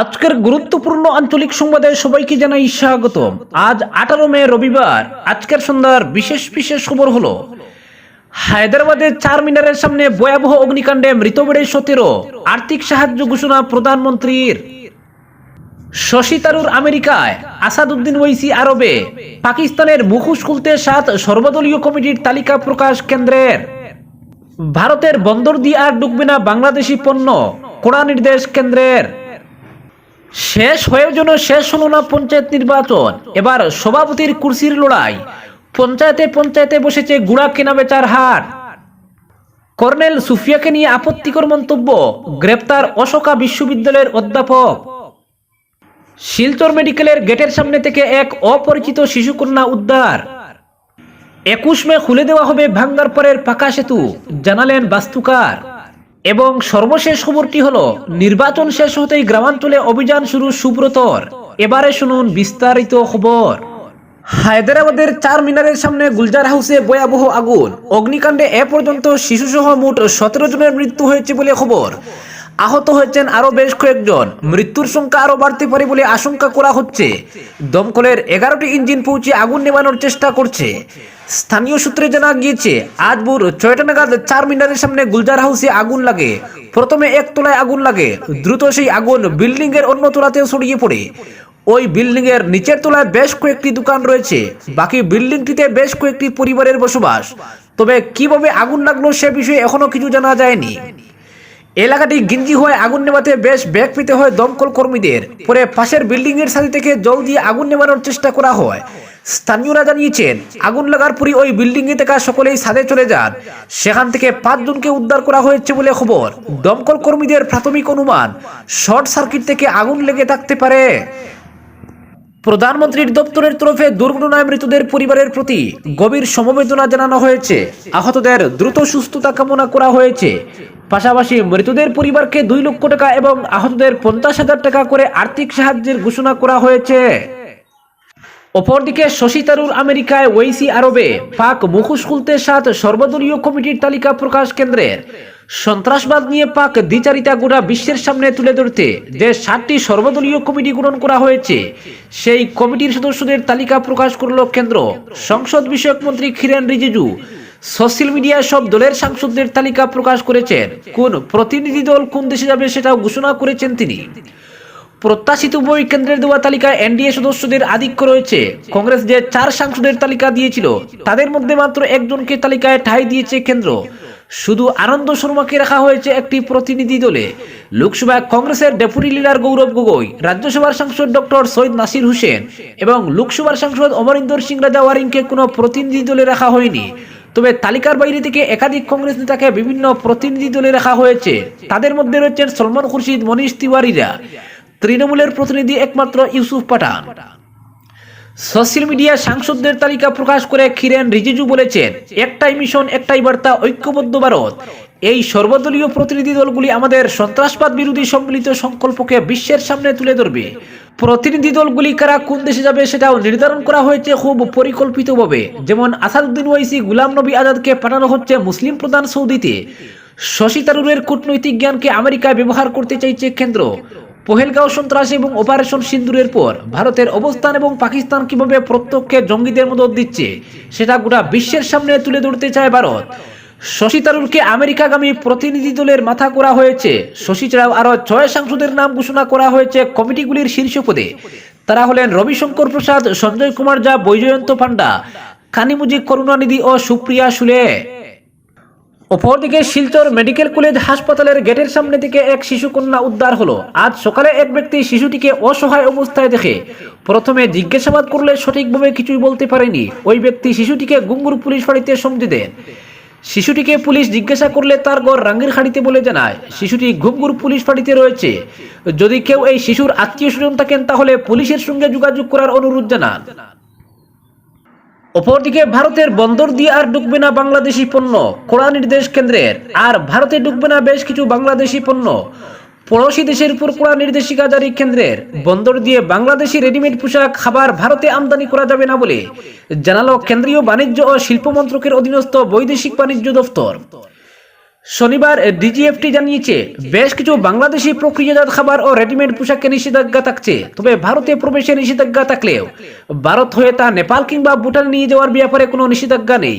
আজকের গুরুত্বপূর্ণ আঞ্চলিক সংবাদে সবাইকে জানাই স্বাগত আজ আঠারো মে রবিবার, আজকের সন্ধ্যার বিশেষ বিশেষ খবর হলো হায়দ্রাবাদের চার মিনারের সামনে ভয়াবহ অগ্নিকাণ্ডে মৃত বেড়ে সতেরো, আর্থিক সাহায্য ঘোষণা প্রধানমন্ত্রীর। শশী তারুর আমেরিকায় আসাদুদ্দিন ওইসি আরবে, পাকিস্তানের মুখোশ খুলতে সাত সর্বদলীয় কমিটির তালিকা প্রকাশ কেন্দ্রের। ভারতের বন্দর দিয়ে আর ডুববে না বাংলাদেশি পণ্য, কড়া নির্দেশ কেন্দ্রের। শেষ হয়েও যেন শেষ হলো না পঞ্চায়েত নির্বাচন। এবার সভাপতির কুর্সির লড়াই। পঞ্চায়েতে পঞ্চায়েতে বসেছে গুড়া কেনা বেচার হাট কর্নেল সুফিয়াকে নিয়ে আপত্তিকর মন্তব্য, গ্রেপ্তার অশোকা বিশ্ববিদ্যালয়ের অধ্যাপক। শিলচর মেডিকেলের গেটের সামনে থেকে এক অপরিচিত শিশুকন্যা উদ্ধার। একুশ মে খুলে দেওয়া হবে ভাঙ্গার পরের পাকা সেতু, জানালেন বাস্তুকার। এবং সর্বশেষ খবরটি হলো? নির্বাচন শেষ হতেই গ্রামাঞ্চলে অভিযান শুরু সুব্রতর। এবারে শুনুন বিস্তারিত খবর। হায়দ্রাবাদের চার মিনারের সামনে গুলজার হাউসে ভয়াবহ আগুন। অগ্নিকাণ্ডে এ পর্যন্ত শিশুসহ মোট সতেরো জনের মৃত্যু হয়েছে বলে খবর। আহত হয়েছেন আরও বেশ কয়েকজন। মৃত্যুর সংখ্যা আরও বাড়তে পারে বলে আশঙ্কা করা হচ্ছে। দমকলের এগারোটি ইঞ্জিন পৌঁছে আগুন নেভানোর চেষ্টা করছে। স্থানীয় সূত্রে জানা গিয়েছে, আজ ভোর ছয়টা নাগাদ চার মিনারের সামনে গুলজার হাউসে আগুন লাগে। প্রথমে এক তলায় আগুন লাগে। দ্রুত সেই আগুন বিল্ডিং এর অন্য তলাতেও ছড়িয়ে পড়ে। ওই বিল্ডিং এর নিচের তলায় বেশ কয়েকটি দোকান রয়েছে। বাকি বিল্ডিংটিতে বেশ কয়েকটি পরিবারের বসবাস। তবে কীভাবে আগুন লাগল সে বিষয়ে এখনও কিছু জানা যায়নি। এলাকাটি গিঞ্জি হয়ে আগুন নেভাতে বেশ ব্যাগ পেতে হয় দমকল কর্মীদের। পরে পাশের বিল্ডিং এর সাথে থেকে জল দিয়ে আগুন নেভানোর চেষ্টা করা হয়। স্থানীয়রা জানিয়েছেন, আগুন লাগার পরই ওই বিল্ডিং এ থাকা সকলেই সাদে চলে যান। সেখান থেকে পাঁচজনকে উদ্ধার করা হয়েছে বলে খবর। দমকল কর্মীদের প্রাথমিক অনুমান, শর্ট সার্কিট থেকে আগুন লেগে থাকতে পারে। প্রধানমন্ত্রীর দপ্তরের তরফে দুর্ঘটনায় মৃতদের পরিবারের প্রতি গভীর সমবেদনা জানানো হয়েছে। আহতদের দ্রুত সুস্থতা কামনা করা হয়েছে। পাশাপাশি মৃতদের পরিবারকে দুই লক্ষ টাকা এবং আহতদের পঞ্চাশ হাজার টাকা করে আর্থিক সাহায্যের ঘোষণা করা হয়েছে। অপরদিকে শশী তারুর আমেরিকায় ওয়েসি আরবে পাক মুখোশ খুলতে সাত সর্বদলীয় কমিটির তালিকা প্রকাশ কেন্দ্রের। সন্ত্রাসবাদ নিয়ে পাক দ্বিচারিতা গোটা বিশ্বের সামনে তুলে ধরতে যে সাতটি সর্বদলীয় কমিটি গঠন করা হয়েছে, সেই কমিটির সদস্যদের তালিকা প্রকাশ করল কেন্দ্র। সংসদ বিষয়ক মন্ত্রী কিরেন রিজিজু সোশ্যাল মিডিয়ায় সব দলের সাংসদদের তালিকা প্রকাশ করেছেন। কোন প্রতিনিধি দল কোন দেশে যাবে সেটাও ঘোষণা করেছেন তিনি। প্রত্যাশিত বই কেন্দ্রের দেওয়া তালিকায় এনডিএ সদস্যদের আধিক্য রয়েছে। কংগ্রেস যে চার সাংসদের তালিকা দিয়েছিল, তাদের মধ্যে মাত্র একজনকে তালিকায় ঠাঁই দিয়েছে কেন্দ্র। শুধু আনন্দ শর্মাকে রাখা হয়েছে একটি প্রতিনিধি দলে। লোকসভায় কংগ্রেসের ডেপুটি লিডার গৌরব গগৈ, রাজ্যসভার সাংসদ ডক্টর সৈয়দ নাসির হোসেন এবং লোকসভার সাংসদ অমরিন্দর সিং রাজা ওয়ারিংকে কোনো প্রতিনিধি দলে রাখা হয়নি। তবে তালিকার বাইরে থেকে একাধিক কংগ্রেস নেতাকে বিভিন্ন প্রতিনিধি দলে রাখা হয়েছে। তাদের মধ্যে রয়েছেন সলমান খুরশিদ মনীষ তিওয়ারিরা। তৃণমূলের প্রতিনিধি একমাত্র ইউসুফ পাঠান। সোশ্যাল মিডিয়া সাংসদদের তালিকা প্রকাশ করে খিরেন রিজিজু বলেছেন, একটাই মিশন, একটাই বার্তা, ঐক্যবদ্ধ ভারত। এই সর্বদলীয় প্রতিনিধি দলগুলি আমাদের সন্ত্রাসবাদ বিরোধী সম্মিলিত সংকল্পকে বিশ্বের সামনে তুলে ধরবে। প্রতিনিধি দলগুলি কারা কোন দেশে যাবে সেটাও নির্ধারণ করা হয়েছে খুব পরিকল্পিতভাবে। যেমন আসাদুদ্দিন ওয়াইসি গুলাম নবী আজাদকে পাঠানো হচ্ছে মুসলিম প্রধান সৌদিতে। শশী তারুরের কূটনৈতিক জ্ঞানকে আমেরিকায় ব্যবহার করতে চাইছে কেন্দ্র। পহেলগাঁও সন্ত্রাসী এবং অপারেশন সিন্দুরের পর ভারতের অবস্থান এবং পাকিস্তান কীভাবে প্রত্যক্ষে জঙ্গিদের মদত দিচ্ছে, সেটা গোটা বিশ্বের সামনে তুলে ধরতে চায় ভারত। শশী তারুরকে আমেরিকাগামী প্রতিনিধি দলের মাথা করা হয়েছে। শশী ছাড়াও আরও ছয় সাংসদের নাম ঘোষণা করা হয়েছে কমিটিগুলির শীর্ষ পদে। তারা হলেন রবিশঙ্কর প্রসাদ, সঞ্জয় কুমার জা বৈজয়ন্ত পান্ডা কানিমুজি করুণানিধি ও সুপ্রিয়া সুলে। অপরদিকে শিলচর মেডিকেল কলেজ হাসপাতালের গেটের সামনে থেকে এক শিশুকন্যা উদ্ধার হলো। আজ সকালে এক ব্যক্তি শিশুটিকে অসহায় অবস্থায় দেখে প্রথমে জিজ্ঞাসাবাদ করলে সঠিকভাবে কিছুই বলতে পারেনি। ওই ব্যক্তি শিশুটিকে গুঙ্গুর পুলিশ ফাঁড়িতে সমঝে দেন। শিশুটিকে পুলিশ জিজ্ঞাসা করলে তার ঘর রাঙ্গির খাড়িতে বলে জানায়, শিশুটি ঘুমগুর পুলিশ ফাঁড়িতে রয়েছে। যদি কেউ এই শিশুর আত্মীয় স্বজন থাকেন তাহলে পুলিশের সঙ্গে যোগাযোগ করার অনুরোধ জানান। অপরদিকে ভারতের বন্দর দিয়ে আর ঢুকবে না বাংলাদেশি পণ্য। কড়া নির্দেশ কেন্দ্রের। আর ভারতে ঢুকবে না বেশ কিছু বাংলাদেশি পণ্য। পড়োশী দেশের উপর কড়া নির্দেশিকা জারি কেন্দ্রের। বন্দর দিয়ে বাংলাদেশি রেডিমেড পোশাক, খাবার ভারতে আমদানি করা যাবে না বলে জানালো কেন্দ্রীয় বাণিজ্য ও শিল্প মন্ত্রকের অধীনস্থ বৈদেশিক বাণিজ্য দফতর। শনিবার ডিজিএফটি জানিয়েছে, বেশ কিছু বাংলাদেশি প্রক্রিয়াজাত খাবার ও রেডিমেড পোশাকে নিষেধাজ্ঞা থাকছে। তবে ভারতে প্রবেশে নিষেধাজ্ঞা থাকলেও, ভারত হয়ে তা নেপাল কিংবা ভুটান নিয়ে যাওয়ার ব্যাপারে কোনো নিষেধাজ্ঞা নেই।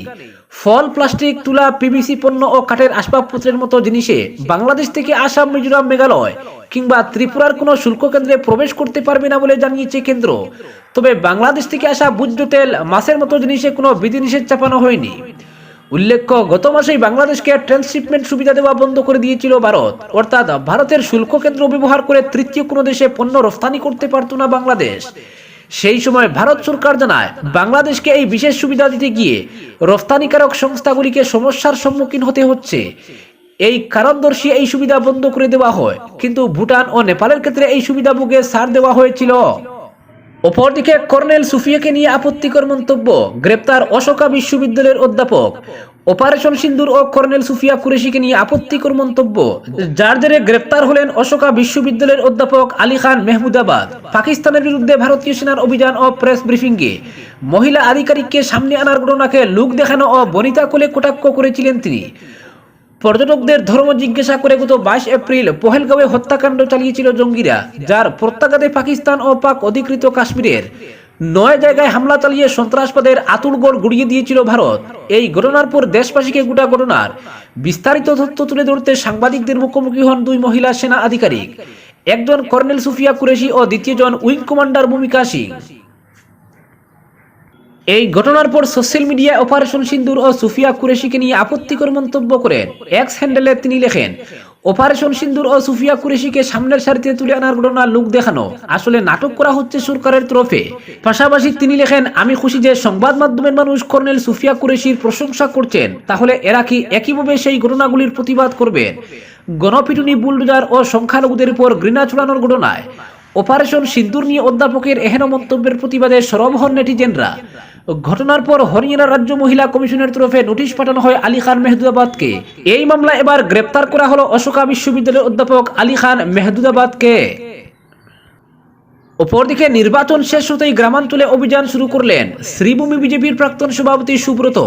ফল, প্লাস্টিক, তুলা পিভিসি পণ্য ও কাঠের আসবাবপত্রের মতো জিনিসে বাংলাদেশ থেকে আসাম, মিজোরাম, মেঘালয় কিংবা ত্রিপুরার কোনো শুল্ক কেন্দ্রে প্রবেশ করতে পারবে না বলে জানিয়েছে কেন্দ্র। তবে বাংলাদেশ থেকে আসা ভোজ্য তেল মাছের মতো জিনিসে কোনো বিধিনিষেধ চাপানো হয়নি। উল্লেখ্য, গত মাসেই বাংলাদেশকে ট্রান্সশিপমেন্ট সুবিধা দেওয়া বন্ধ করে দিয়েছিল ভারত। অর্থাৎ ভারতের শুল্ক কেন্দ্র ব্যবহার করে তৃতীয় কোনো দেশে পণ্য রফতানি করতে পারত না বাংলাদেশ। সেই সময় ভারত সরকার জানায়, বাংলাদেশকে এই বিশেষ সুবিধা দিতে গিয়ে রফতানিকারক সংস্থাগুলিকে সমস্যার সম্মুখীন হতে হচ্ছে। এই কারণদর্শী এই সুবিধা বন্ধ করে দেওয়া হয়। কিন্তু ভুটান ও নেপালের ক্ষেত্রে এই সুবিধা বুকে ছাড় দেওয়া হয়েছিল। অপরদিকে কর্নেল সুফিয়াকে নিয়ে আপত্তিকর মন্তব্য, গ্রেপ্তার অশোকা বিশ্ববিদ্যালয়ের অধ্যাপক। অপারেশন সিন্দুর ও কর্নেল সুফিয়া কুরেশিকে নিয়ে আপত্তিকর মন্তব্য, যার জেরে গ্রেপ্তার হলেন অশোকা বিশ্ববিদ্যালয়ের অধ্যাপক আলী খান মেহমুদাবাদ। পাকিস্তানের বিরুদ্ধে ভারতীয় সেনার অভিযান ও প্রেস ব্রিফিংয়ে মহিলা আধিকারিককে সামনে আনার ঘটনাকে লুক দেখানো ও বনিতা কোলে কটাক্ষ করেছিলেন তিনি। পর্যটকদের ধর্ম জিজ্ঞাসা করে গত বাইশ এপ্রিল পহেলগাঁওয়ে হত্যাকাণ্ড চালিয়েছিল জঙ্গিরা, যার প্রত্যাঘাতে পাকিস্তান ও পাক অধিকৃত কাশ্মীরের। নয় জায়গায় হামলা চালিয়ে সন্ত্রাসবাদের আতুরগড় গুড়িয়ে দিয়েছিল ভারত। এই ঘটনার পর দেশবাসীকে গোটা ঘটনার বিস্তারিত তথ্য তুলে ধরতে সাংবাদিকদের মুখোমুখি হন দুই মহিলা সেনা আধিকারিক। একজন কর্নেল সুফিয়া কুরেশি ও দ্বিতীয়জন উইং কমান্ডার ভূমিকা সিং। এই ঘটনার পর সোশ্যাল মিডিয়ায় অপারেশন সিন্দুর ও সুফিয়া কুরেশিকে নিয়ে আপত্তিকর মন্তব্য করেন এক্স হ্যান্ডেলে তিনি লেখেন, অপারেশন সিন্দুর ও সুফিয়া কুরেশিকে সামনের সারিতে তুলে আনার ঘটনা লুক দেখানো। আসলে নাটক করা হচ্ছে সরকারের তরফে। পাশাপাশি তিনি লেখেন, আমি খুশি যে সংবাদ মাধ্যমের মানুষ কর্নেল সুফিয়া কুরেশির প্রশংসা করছেন। তাহলে এরা কি একইভাবে সেই ঘটনাগুলির প্রতিবাদ করবেন গণপিটুনি, বুলডোজার ও সংখ্যালঘুদের উপর ঘৃণা চূড়ানোর ঘটনায় অপারেশন সিন্দুর নিয়ে অধ্যাপকের এহেন মন্তব্যের প্রতিবাদে সরব হন নেটিজেনরা। ঘটনার পর হরিয়ানা রাজ্য মহিলা কমিশনের তরফে নোটিশ পাঠানো হয় আলী খান মেহদুদাবাদকে। এই মামলা এবার গ্রেপ্তার করা হলো অশোকা বিশ্ববিদ্যালয়ের অধ্যাপক আলী খান মেহদুদাবাদকে। অপরদিকে নির্বাচন শেষ হতেই গ্রামাঞ্চলে অভিযান শুরু করলেন শ্রীভূমি বিজেপির প্রাক্তন সভাপতি সুব্রত।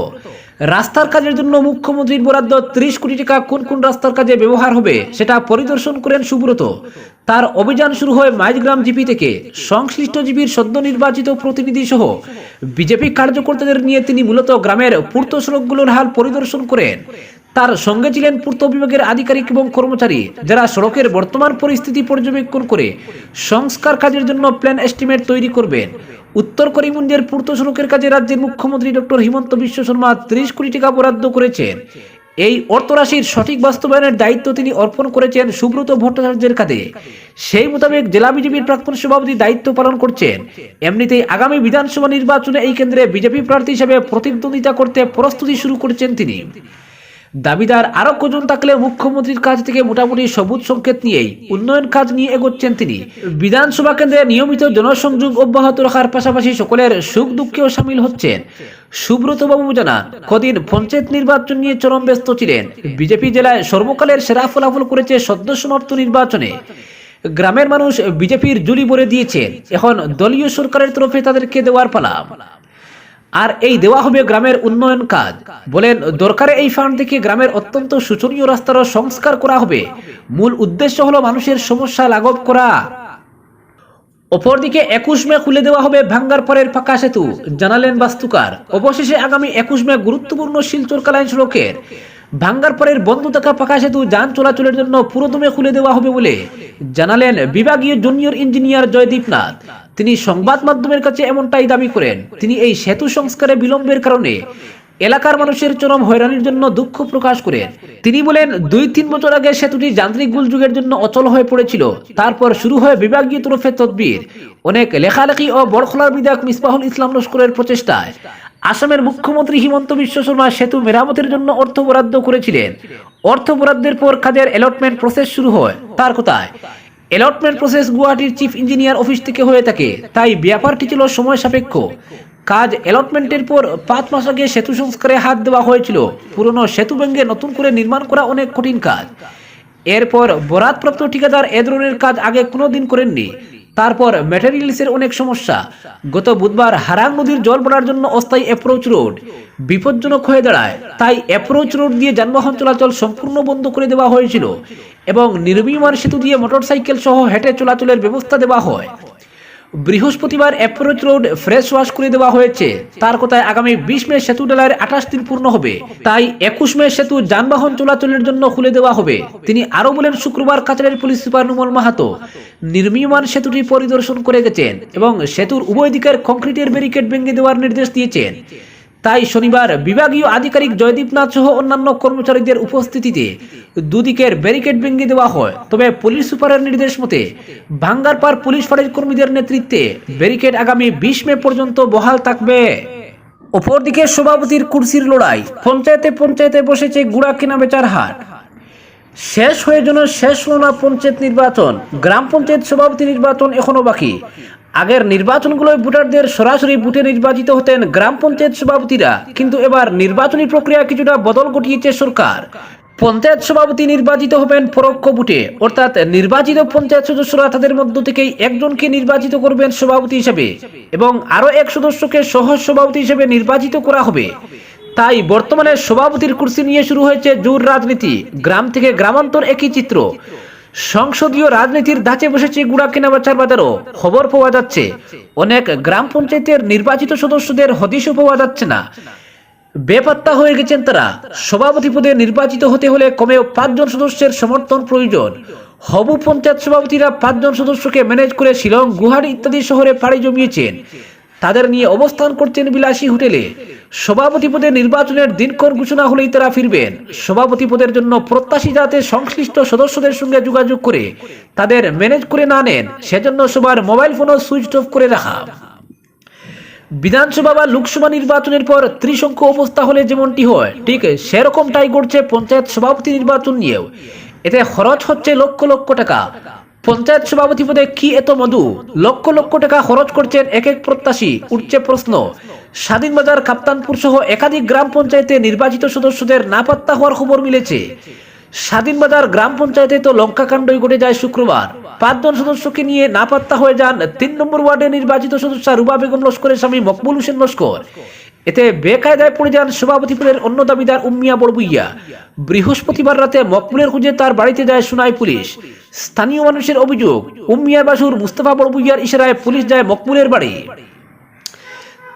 রাস্তার কাজের জন্য মুখ্যমন্ত্রীর বরাদ্দ ত্রিশ কোটি টাকা কোন কোন রাস্তার কাজে ব্যবহার হবে সেটা পরিদর্শন করেন সুব্রত। তার অভিযান শুরু হয় মাইজগ্রাম জিপি থেকে। সংশ্লিষ্ট জিপির সদ্য নির্বাচিত প্রতিনিধি সহ বিজেপি কার্যকর্তাদের নিয়ে তিনি মূলত গ্রামের পূর্ত সড়কগুলোর হাল পরিদর্শন করেন। তার সঙ্গে ছিলেন পূর্ত বিভাগের আধিকারিক এবং কর্মচারী, যারা সড়কের বর্তমান পরিস্থিতি পর্যবেক্ষণ করে সংস্কার কাজের জন্য প্ল্যান এস্টিমেট তৈরি করবেন। উত্তর করিমগঞ্জের পূর্ত সড়কের কাজে রাজ্যের মুখ্যমন্ত্রী ডক্টর হিমন্ত বিশ্ব শর্মা ত্রিশ কোটি টাকা বরাদ্দ করেছেন। এই অর্থরাশির সঠিক বাস্তবায়নের দায়িত্ব তিনি অর্পণ করেছেন সুব্রত ভট্টাচার্যের কাছে সেই মোতাবেক জেলা বিজেপির প্রাক্তন সভাপতি দায়িত্ব পালন করছেন। এমনিতেই আগামী বিধানসভা নির্বাচনে এই কেন্দ্রে বিজেপি প্রার্থী হিসেবে প্রতিদ্বন্দ্বিতা করতে প্রস্তুতি শুরু করেছেন তিনি। দাবিদার আরও কজন থাকলে মুখ্যমন্ত্রীর কাছ থেকে মোটামুটি সবুজ সংকেত নিয়েই উন্নয়ন কাজ নিয়ে এগোচ্ছেন তিনি। বিধানসভা কেন্দ্রে নিয়মিত জনসংযোগ অব্যাহত রাখার পাশাপাশি সকলের সুখ দুঃখেও সামিল হচ্ছেন। সুব্রত বাবু জানান, কদিন পঞ্চায়েত নির্বাচন নিয়ে চরম ব্যস্ত ছিলেন। বিজেপি জেলায় সর্বকালের সেরা ফলাফল করেছে সদ্য সমাপ্ত নির্বাচনে। গ্রামের মানুষ বিজেপির জুলি ভরে দিয়েছেন। এখন দলীয় সরকারের তরফে তাদেরকে দেওয়ার পালা। আর এই দেওয়া হবে গ্রামের উন্নয়ন কাজ। বলেন, দরকারে এই ফান্ড থেকে গ্রামের অত্যন্ত শোচনীয় রাস্তারও সংস্কার করা হবে। মূল উদ্দেশ্য হলো মানুষের সমস্যা লাঘব করা। অপরদিকে একুশ মে খুলে দেওয়া হবে ভাঙ্গার পরের পাকা সেতু, জানালেন বাস্তুকার। অবশেষে আগামী একুশ মে গুরুত্বপূর্ণ শিলচর কালাইন সড়কের ভাঙ্গার পরের বন্ধ থাকা পাকা সেতু যান চলাচলের জন্য পুরোদমে খুলে দেওয়া হবে বলে জানালেন বিভাগীয় জুনিয়র ইঞ্জিনিয়ার জয়দীপ নাথ তিনি সংবাদ মাধ্যমের কাছে এমনটাই দাবি করেন। তিনি এই সেতু সংস্কারে বিলম্বের কারণে এলাকার মানুষের চরম হয়রানির জন্য দুঃখ প্রকাশ করেন। তিনি বলেন, দুই তিন বছর আগে সেতুটি যান্ত্রিক গোলযুগের জন্য অচল হয়ে পড়েছিল। তারপর শুরু হয় বিভাগীয় তরফে তদবির। অনেক লেখালেখি ও বড়খলার বিধায়ক মিসবাহুল ইসলাম লস্করের প্রচেষ্টায় আসামের মুখ্যমন্ত্রী হিমন্ত বিশ্ব শর্মা সেতু মেরামতের জন্য অর্থ বরাদ্দ করেছিলেন। অর্থ বরাদ্দের পর কাজের অ্যালটমেন্ট প্রসেস শুরু হয়। তার কথায় অ্যালটমেন্ট প্রসেস গুয়াহাটির চিফ ইঞ্জিনিয়ার অফিস থেকে হয়ে থাকে। তাই ব্যাপারটি ছিল সময় সাপেক্ষ। কাজ অ্যালটমেন্টের পর পাঁচ মাস আগে সেতু সংস্কারে হাত দেওয়া হয়েছিল। পুরনো সেতু ভেঙে নতুন করে নির্মাণ করা অনেক কঠিন কাজ। এরপর বরাতপ্রাপ্ত ঠিকাদার এ ধরনের কাজ আগে কোনো দিন করেননি। তারপর ম্যাটেরিয়ালসের অনেক সমস্যা। গত বুধবার হারাং নদীর জল পড়ার জন্য অস্থায়ী অ্যাপ্রোচ রোড বিপজ্জনক হয়ে দাঁড়ায়। তাই অ্যাপ্রোচ রোড দিয়ে যানবাহন চলাচল সম্পূর্ণ বন্ধ করে দেওয়া হয়েছিল এবং নির্বিমান সেতু দিয়ে মোটরসাইকেল সহ হেঁটে চলাচলের ব্যবস্থা দেওয়া হয়। বৃহস্পতিবার অ্যাপ্রোচ রোড ফ্রেশ ওয়াশ করে দেওয়া হয়েছে। তার কথায় আগামী বিশ মে সেতু ডেলার আঠাশ দিন পূর্ণ হবে। তাই একুশ মে সেতু যানবাহন চলাচলের জন্য খুলে দেওয়া হবে। তিনি আরও বলেন, শুক্রবার কাছাড়ের পুলিশ সুপার নুমল মাহাতো নির্মীয়মান সেতুটি পরিদর্শন করে গেছেন এবং সেতুর উভয় দিকের কংক্রিটের ব্যারিকেড ভেঙে দেওয়ার নির্দেশ দিয়েছেন। তাই শনিবার বিভাগীয় আধিকারিক জয়দীপ নাথ সহ অন্যান্য কর্মচারীদের উপস্থিতিতে দুদিকের ব্যারিকেড ভেঙে দেওয়া হয়। তবে পুলিশ সুপারের নির্দেশ মতে ভাঙ্গার পার পুলিশ ফাঁড়ির কর্মীদের নেতৃত্বে ব্যারিকেড আগামী বিশ মে পর্যন্ত বহাল থাকবে। অপরদিকে সভাপতির কুর্সির লড়াই পঞ্চায়েতে পঞ্চায়েতে বসেছে গুড়া কেনা বেচার হাট শেষ হয়ে যেন শেষ হল না পঞ্চায়েত নির্বাচন। গ্রাম পঞ্চায়েত সভাপতি নির্বাচন এখনও বাকি। আগের নির্বাচনগুলোয় ভোটারদের সরাসরি ভোটে নির্বাচিত হতেন গ্রাম পঞ্চায়েত সভাপতিরা। কিন্তু এবার নির্বাচনী প্রক্রিয়া কিছুটা বদল ঘটিয়েছে সরকার। পঞ্চায়েত সভাপতি নির্বাচিত হবেন পরোক্ষ ভোটে। অর্থাৎ নির্বাচিত পঞ্চায়েত সদস্যরা তাদের মধ্য থেকেই একজনকে নির্বাচিত করবেন সভাপতি হিসেবে এবং আরও এক সদস্যকে সহ সভাপতি হিসেবে নির্বাচিত করা হবে। তাই বর্তমানে সভাপতির কুর্সি নিয়ে শুরু হয়েছে জোর রাজনীতি। গ্রাম থেকে গ্রামান্তর একই চিত্র। সংসদীয় রাজনীতির ধাঁচে বসেছে গুড়া কেনাবেচার বাজারও। খবর পাওয়া যাচ্ছে, অনেক গ্রাম পঞ্চায়েতের নির্বাচিত সদস্যদের হদিশও পাওয়া যাচ্ছে না। বেপাত্তা হয়ে গেছেন তারা। সভাপতি পদে নির্বাচিত হতে হলে কমেও পাঁচজন সদস্যের সমর্থন প্রয়োজন। হবু পঞ্চায়েত সভাপতিরা পাঁচজন সদস্যকে ম্যানেজ করে শিলং, গুয়াহাটি ইত্যাদি শহরে পাড়ি জমিয়েছেন। তাদের নিয়ে অবস্থান করছেন বিলাসী হোটেলে। সভাপতি পদে নির্বাচনের দিনক্ষণ ঘোষণা হলেই তারা ফিরবেন। সভাপতি পদের জন্য প্রত্যাশী যাতে সংশ্লিষ্ট সদস্যদের সঙ্গে যোগাযোগ করে তাদের ম্যানেজ করে না নেন, সেজন্য সবার মোবাইল ফোনও সুইচ অফ করে রাখা। বিধানসভা বা লোকসভা নির্বাচনের পর ত্রিসংখ্য অবস্থা হলে যেমনটি হয়, ঠিক সেরকমটাই ঘটছে পঞ্চায়েত সভাপতি নির্বাচন নিয়েও। এতে খরচ হচ্ছে লক্ষ লক্ষ টাকা। পঞ্চায়েত সভাপতি পদে কি এত মধু? লক্ষ লক্ষ টাকা খরচ করছেন এক এক প্রত্যাশী, উঠছে প্রশ্ন। স্বাধীনবাজার কাপ্তানপুর সহ একাধিক গ্রাম পঞ্চায়েতে নির্বাচিত সদস্যদের নাপাত্তা হওয়ার খবর মিলেছে। স্বাধীনবাজার গ্রাম পঞ্চায়েতে তো লঙ্কাকাণ্ডই ঘটে যায় শুক্রবার। পাঁচজন সদস্যকে নিয়ে নাপাত্তা হয়ে যান তিন নম্বর ওয়ার্ডে নির্বাচিত সদস্য রুবা বেগম লস্করের স্বামী মকবুল হোসেন লস্কর। এতে বেকায়দায় পড়ে যান সভাপতি পদের অন্য দাবিদার উম্মিয়া বড়বুইয়া। বৃহস্পতিবার রাতে মকবুলের খুঁজে তার বাড়িতে যায় সোনাই পুলিশ। স্থানীয় মানুষের অভিযোগ উম্মিয়ার বাসুর মুস্তফা বড়বুইয়ার ইশারায় পুলিশ যায় মকবুলের বাড়ি।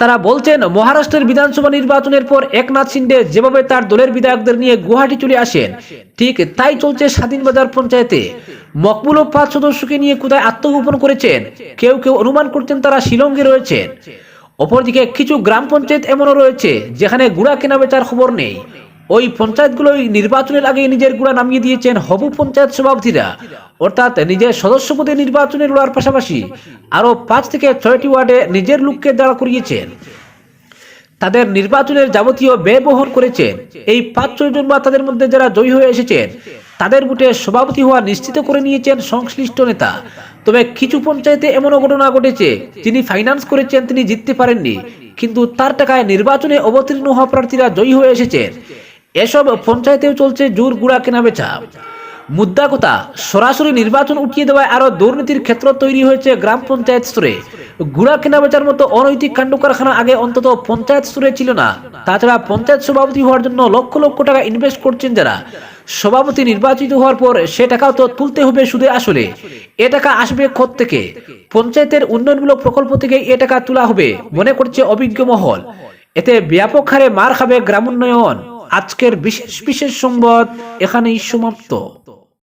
তারা বলছেন, মহারাষ্ট্রের বিধানসভা নির্বাচনের পর একনাথ সিন্ডে যেভাবে তার দলের বিধায়কদের নিয়ে গুয়াহাটি চলে আসেন, ঠিক তাই চলছে স্বাধীন বাজার পঞ্চায়েতে। মকবুল ও পাঁচ সদস্যকে নিয়ে কোথায় আত্মগোপন করেছেন, কেউ কেউ অনুমান করছেন তারা শিলংয়ে রয়েছেন। অপরদিকে কিছু গ্রাম পঞ্চায়েত এমনও রয়েছে, যেখানে গুড়া কেনা বেচার খবর নেই। ওই পঞ্চায়েতগুলোই নির্বাচনের আগে নিজের গুড়া নামিয়ে দিয়েছেন হবু পঞ্চায়েত সভাপতিরা। অর্থাৎ নিজের সদস্য পদে নির্বাচনে লড়ার পাশাপাশি আরও পাঁচ থেকে ছয়টি ওয়ার্ডে নিজের লোককে দাঁড়া করিয়েছেন। তাদের নির্বাচনের যাবতীয় ব্যয় বহন করেছেন। এই পাঁচ, ছয় জন বা তাদের মধ্যে যারা জয়ী হয়ে এসেছেন, তাদের বুটে সভাপতি হওয়া নিশ্চিত করে নিয়েছেন সংশ্লিষ্ট নেতা। তবে কিছু পঞ্চায়েতে এমনও ঘটনা ঘটেছে, যিনি ফাইন্যান্স করেছেন তিনি জিততে পারেননি। কিন্তু তার টাকায় নির্বাচনে অবতীর্ণ হওয়া প্রার্থীরা জয়ী হয়ে এসেছেন এসব পঞ্চায়েতেও চলছে জোর গুড়া কেনাবেচা। মুদ্রা কথা, সরাসরি নির্বাচন উঠিয়ে দেওয়ায় আরও দুর্নীতির ক্ষেত্র তৈরি হয়েছে গ্রাম পঞ্চায়েত স্তরে। গুড়া কেনাবেচার মতো অনৈতিক কাণ্ড কারখানা আগে অন্তত পঞ্চায়েত স্তরে ছিল না। তাছাড়া পঞ্চায়েত সভাপতি হওয়ার জন্য লক্ষ লক্ষ টাকা ইনভেস্ট করছেন যারা। সভাপতি নির্বাচিত হওয়ার পর সে টাকাও তো তুলতে হবে সুদে আসলে। এ টাকা আসবে খোদ থেকে। পঞ্চায়েতের উন্নয়নমূলক প্রকল্প থেকে এ টাকা তোলা হবে মনে করছে অভিজ্ঞ মহল। এতে ব্যাপক হারে মার খাবে গ্রামোন্নয়ন। আজকের বিশেষ বিশেষ সংবাদ এখানেই সমাপ্ত।